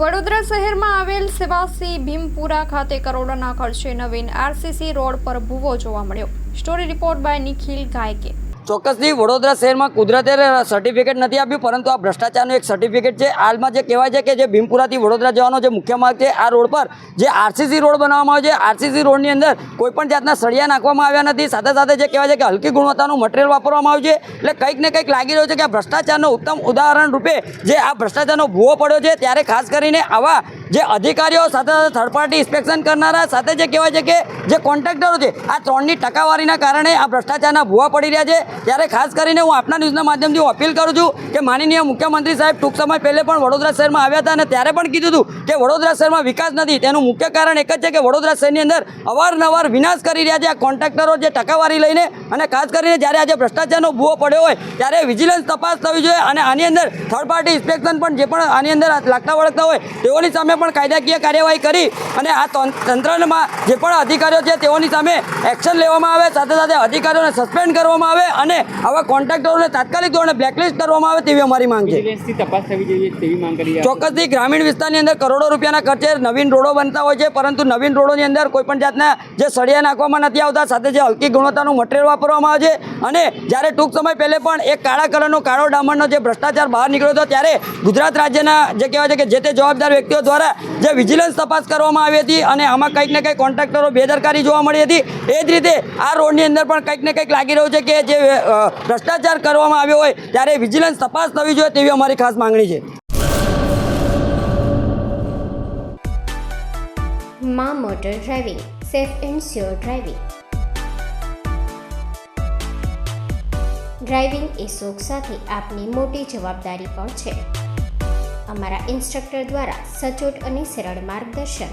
વડોદરા શહેરમાં આવેલ સેવાસી ભીમપુરા ખાતે કરોડોના ખર્ચે નવીન આરસીસી રોડ પર ભૂવો જોવા મળ્યો. સ્ટોરી રિપોર્ટ બાય નિખિલ ગાયકે. ચોક્કસથી વડોદરા શહેરમાં કુદરતે સર્ટિફિકેટ નથી આપ્યું, પરંતુ આ ભ્રષ્ટાચારનું એક સર્ટિફિકેટ છે. હાલમાં જે કહેવાય છે કે જે ભીમપુરાથી વડોદરા જવાનો જે મુખ્ય માર્ગ છે, આ રોડ પર જે આરસીસી રોડ બનાવવામાં આવ્યો છે, આરસીસી રોડની અંદર કોઈપણ જાતના સળિયા નાખવામાં આવ્યા નથી. સાથે સાથે જે કહેવાય છે કે હલકી ગુણવત્તાનું મટીરિયલ વાપરવામાં આવ્યું છે. એટલે કંઈક ને કંઈક લાગી રહ્યું છે કે આ ભ્રષ્ટાચારનો ઉત્તમ ઉદાહરણ રૂપે જે આ ભ્રષ્ટાચારનો ભૂવો પડ્યો છે, ત્યારે ખાસ કરીને આવા જે અધિકારીઓ, સાથે સાથે થર્ડ પાર્ટી ઇન્સ્પેક્શન કરનારા, સાથે જે કહેવાય છે કે જે કોન્ટ્રાક્ટરો છે, આ ત્રણની ટકાવારીના કારણે આ ભ્રષ્ટાચારના ભૂવા પડી રહ્યા છે. ત્યારે ખાસ કરીને હું આપના ન્યૂઝના માધ્યમથી અપીલ કરું છું કે માનનીય મુખ્યમંત્રી સાહેબ ટૂંક સમય પહેલે પણ વડોદરા શહેરમાં આવ્યા હતા અને ત્યારે પણ કીધું હતું કે વડોદરા શહેરમાં વિકાસ નથી. તેનું મુખ્ય કારણ એક જ છે કે વડોદરા શહેરની અંદર અવારનવાર વિનાશ કરી રહ્યા છે આ કોન્ટ્રાક્ટરો જે ટકાવારી લઈને અને ખાસ કરીને જ્યારે આજે ભ્રષ્ટાચારનો ભૂવો પડ્યો હોય ત્યારે વિજિલન્સ તપાસ થવી જોઈએ અને આની અંદર થર્ડ પાર્ટી ઇન્સ્પેક્શન પણ જે પણ આની અંદર લાગતા વળગતા હોય તેઓની સામે પણ કાયદાકીય કાર્યવાહી કરી અને આ તંત્રમાં જે પણ અધિકારીઓ છે તેઓની સામે એક્શન લેવામાં આવે, સાથે સાથે અધિકારીઓને સસ્પેન્ડ કરવામાં આવે અને આવા કોન્ટ્રાક્ટરોને તાત્કાલિક ધોરણે બ્લેકલિસ્ટ કરવામાં આવે તેવી અમારી માંગ છે. તપાસ થવી જોઈએ તેવી માંગ કરી ચોક્કસથી ગ્રામીણ વિસ્તારની અંદર કરોડો રૂપિયાના ખર્ચે નવીન રોડો બનતા હોય છે પરંતુ નવીન રોડોની અંદર કોઈપણ જાતના જે સળિયા નાખવામાં નથી આવતા સાથે જે હલકી ગુણવત્તાનું મટીરિયલ વાપરવામાં આવે છે. અને જ્યારે ટૂંક સમય પહેલે પણ એક કાળા કલરનો કાળો ડામરનો જે ભ્રષ્ટાચાર બહાર નીકળ્યો હતો ત્યારે ગુજરાત રાજ્યના જે કહેવાય છે કે જે તે જવાબદાર વ્યક્તિઓ દ્વારા જે વિજિલન્સ તપાસ કરવામાં આવી હતી અને આમાં કંઈક ને કંઈક કોન્ટ્રાક્ટરો બેદરકારી જોવા મળી હતી. એ જ રીતે આ રોડની અંદર પણ કંઈક ને કંઈક લાગી રહ્યું છે કે જે ભ્રષ્ટાચાર કરવામાં આવ્યો હોય, ત્યારે વિજિલન્સ તપાસ થવી જોઈએ તેવી અમારી ખાસ માંગણી છે. મા motor driving, safe and sure driving. Driving એ શોખ સાથે આપની મોટી જવાબદારી પણ છે. અમારા ઇન્સ્ટ્રક્ટર દ્વારા સચોટ અને સરળ માર્ગદર્શન.